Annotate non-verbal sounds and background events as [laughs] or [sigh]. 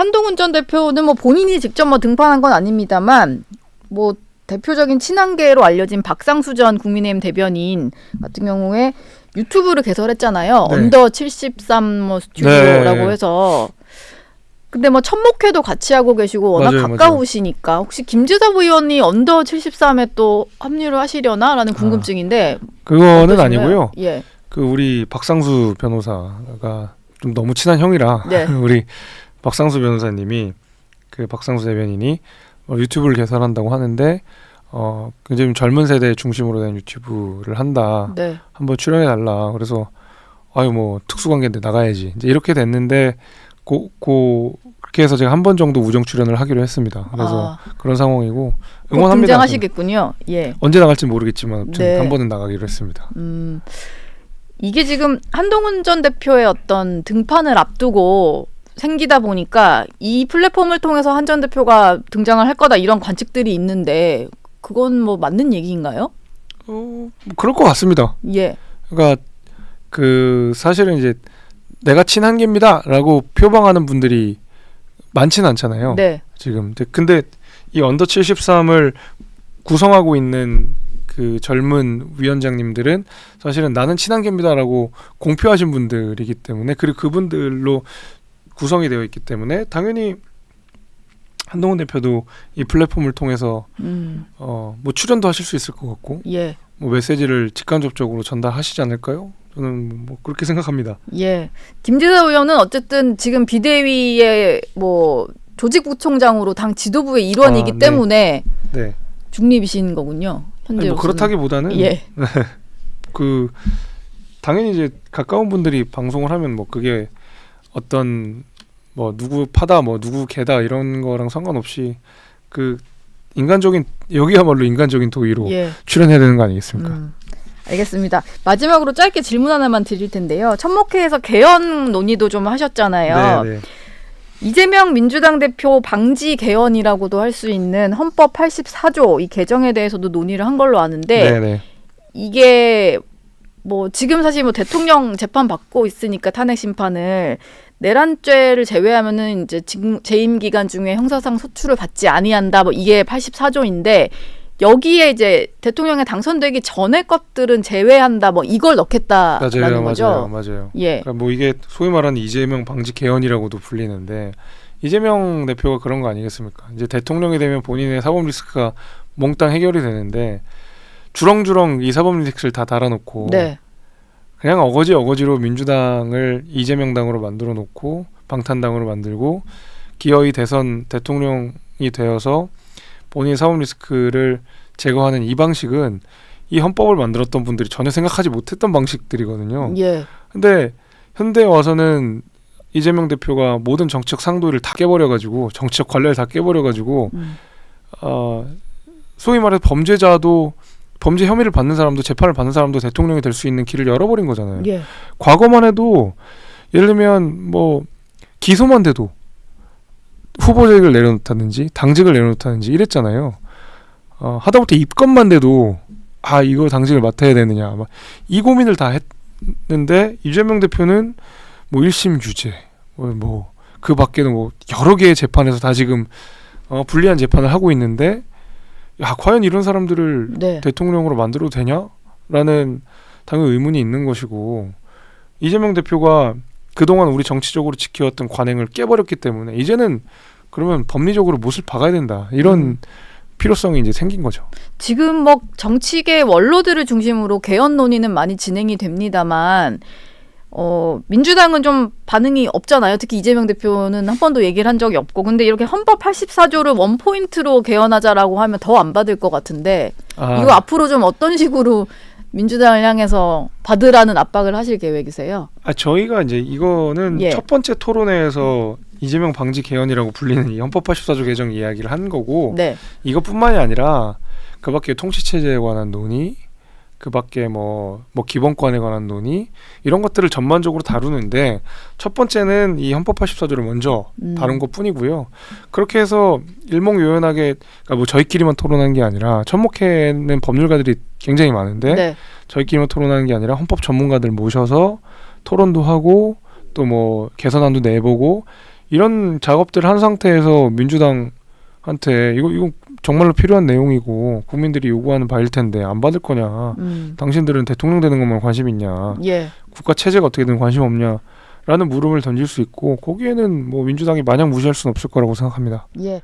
한동훈 전 대표는 뭐 본인이 직접 뭐 등판한 건 아닙니다만 뭐 대표적인 친한계로 알려진 박상수 전 국민의힘 대변인 같은 경우에 유튜브를 개설했잖아요. 네. 언더 73뭐 스튜디오라고 네. 해서 근데 뭐 첫목회도 같이 하고 계시고 워낙 맞아요, 맞아요. 가까우시니까 혹시 김지섭 의원이 언더 73에 또 합류를 하시려나라는 궁금증인데 그거는 어떠신가요? 아니고요. 예. 그 우리 박상수 변호사가 좀 너무 친한 형이라 네. [laughs] 우리 박상수 변호사님이 그 박상수 대변인이 어, 유튜브를 개설한다고 하는데 어 굉장히 좀 젊은 세대 중심으로 된 유튜브를 한다. 네. 한번 출연해 달라. 그래서 아유 뭐 특수관계인데 나가야지. 이제 이렇게 됐는데 고, 고 그렇게 해서 제가 한 번 정도 우정 출연을 하기로 했습니다. 그래서 아, 그런 상황이고 꼭 응원합니다. 등장하시겠군요. 예. 언제 나갈지 모르겠지만 네. 한 번은 나가기로 했습니다. 음, 이게 지금 한동훈 전 대표의 어떤 등판을 앞두고 생기다 보니까 이 플랫폼을 통해서 한 전 대표가 등장을 할 거다 이런 관측들이 있는데 그건 뭐 맞는 얘기인가요? 어, 뭐 그럴 것 같습니다. 예. 그러니까 그 사실은 이제 내가 친한계입니다라고 표방하는 분들이 많지는 않잖아요. 네. 지금 근데- 이 언더 73을 구성하고 있는 그 젊은 위원장님들은 사실은 나는 친한계입니다라고 공표하신 분들이기 때문에 그리고 그분들로 구성이 되어 있기 때문에 당연히 한동훈 대표도 이 플랫폼을 통해서 음. 어뭐 출연도 하실 수 있을 것 같고 예. 뭐 메시지를 직간접적으로 전달하시지 않을까요? 저는 뭐 그렇게 생각합니다. 예. 김지사 의원은 어쨌든 지금 비대위의 뭐 조직부총장으로 당 지도부의 일원이기 아, 네. 때문에 네. 중립이신 거군요. 현재 뭐 그렇다기보다는 예. [laughs] 그 당연히 이제 가까운 분들이 방송을 하면 뭐 그게 어떤 뭐 누구 파다 뭐 누구 개다 이런 거랑 상관없이 그 인간적인 여기야말로 인간적인 도의로 예. 출연해야 되는 거 아니겠습니까? 음, 알겠습니다. 마지막으로 짧게 질문 하나만 드릴 텐데요. 천목회에서 개헌 논의도 좀 하셨잖아요. 네, 네. 이재명 민주당 대표 방지 개헌이라고도 할 수 있는 헌법 84조 이 개정에 대해서도 논의를 한 걸로 아는데 네, 네. 이게 뭐 지금 사실 뭐 대통령 재판 받고 있으니까 탄핵 심판을 내란죄를 제외하면은 이제 지금 재임 기간 중에 형사상 소출을 받지 아니한다. 뭐 이게 84조인데 여기에 이제 대통령에 당선되기 전에 것들은 제외한다. 뭐 이걸 넣겠다라는 맞아요, 거죠. 맞아요, 맞아요. 예. 그러니까 뭐 이게 소위 말하는 이재명 방지 개헌이라고도 불리는데 이재명 대표가 그런 거 아니겠습니까? 이제 대통령이 되면 본인의 사법 리스크가 몽땅 해결이 되는데 주렁주렁 이 사법 리스크를 다 달아놓고 네. 그냥 어거지 어거지로 민주당을 이재명 당으로 만들어 놓고 방탄당으로 만들고 기어이 대선 대통령이 되어서 본인의 사법 리스크를 제거하는 이 방식은 이 헌법을 만들었던 분들이 전혀 생각하지 못했던 방식들이거든요. 예. 근데 현대에 와서는 이재명 대표가 모든 정치적 상도를 다 깨버려가지고 정치적 관례를 다 깨버려가지고 음. 어, 소위 말해서 범죄자도 범죄 혐의를 받는 사람도 재판을 받는 사람도 대통령이 될 수 있는 길을 열어버린 거잖아요. 예. 과거만 해도 예를 들면 뭐 기소만 돼도 후보직을 내려놓다든지 당직을 내려놓다든지 이랬잖아요. 어, 하다못해 입건만 돼도 아 이거 당직을 맡아야 되느냐 막 이 고민을 다 했는데 이재명 대표는 뭐 1심 유죄 뭐그 밖에는 뭐 여러 개의 재판에서 다 지금 어, 불리한 재판을 하고 있는데 야 과연 이런 사람들을 네. 대통령으로 만들어도 되냐라는 당연히 의문이 있는 것이고 이재명 대표가 그동안 우리 정치적으로 지켜왔던 관행을 깨버렸기 때문에 이제는 그러면 법리적으로 못을 박아야 된다 이런 음. 필요성이 이제 생긴 거죠. 지금 뭐 정치계 원로들을 중심으로 개헌 논의는 많이 진행이 됩니다만 어 민주당은 좀 반응이 없잖아요. 특히 이재명 대표는 한 번도 얘기를 한 적이 없고 근데 이렇게 헌법 84조를 원 포인트로 개헌하자라고 하면 더 안 받을 것 같은데 아, 이거 앞으로 좀 어떤 식으로 민주당을 향해서 받으라는 압박을 하실 계획이세요? 아, 저희가 이제 이거는 예. 첫 번째 토론회에서 이재명 방지 개헌이라고 불리는 이 헌법 84조 개정 이야기를 한 거고 네. 이것뿐만이 아니라 그 밖에 통치체제에 관한 논의, 그밖에 뭐, 뭐 기본권에 관한 논의 이런 것들을 전반적으로 다루는데 첫 번째는 이 헌법 84조를 먼저 음. 다룬 것뿐이고요. 그렇게 해서 일목요연하게 그러니까 뭐 저희끼리만 토론한 게 아니라 천목회는 법률가들이 굉장히 많은데 네. 저희끼리만 토론하는 게 아니라 헌법 전문가들 모셔서 토론도 하고 또 뭐 개선안도 내보고 이런 작업들을 한 상태에서 민주당 한테 이거 이거 정말로 필요한 내용이고 국민들이 요구하는 바일 텐데 안 받을 거냐? 음. 당신들은 대통령 되는 것만 관심 있냐? 예. 국가 체제가 어떻게 되는 관심 없냐? 라는 물음을 던질 수 있고 거기에는 뭐 민주당이 마냥 무시할 수는 없을 거라고 생각합니다. 예.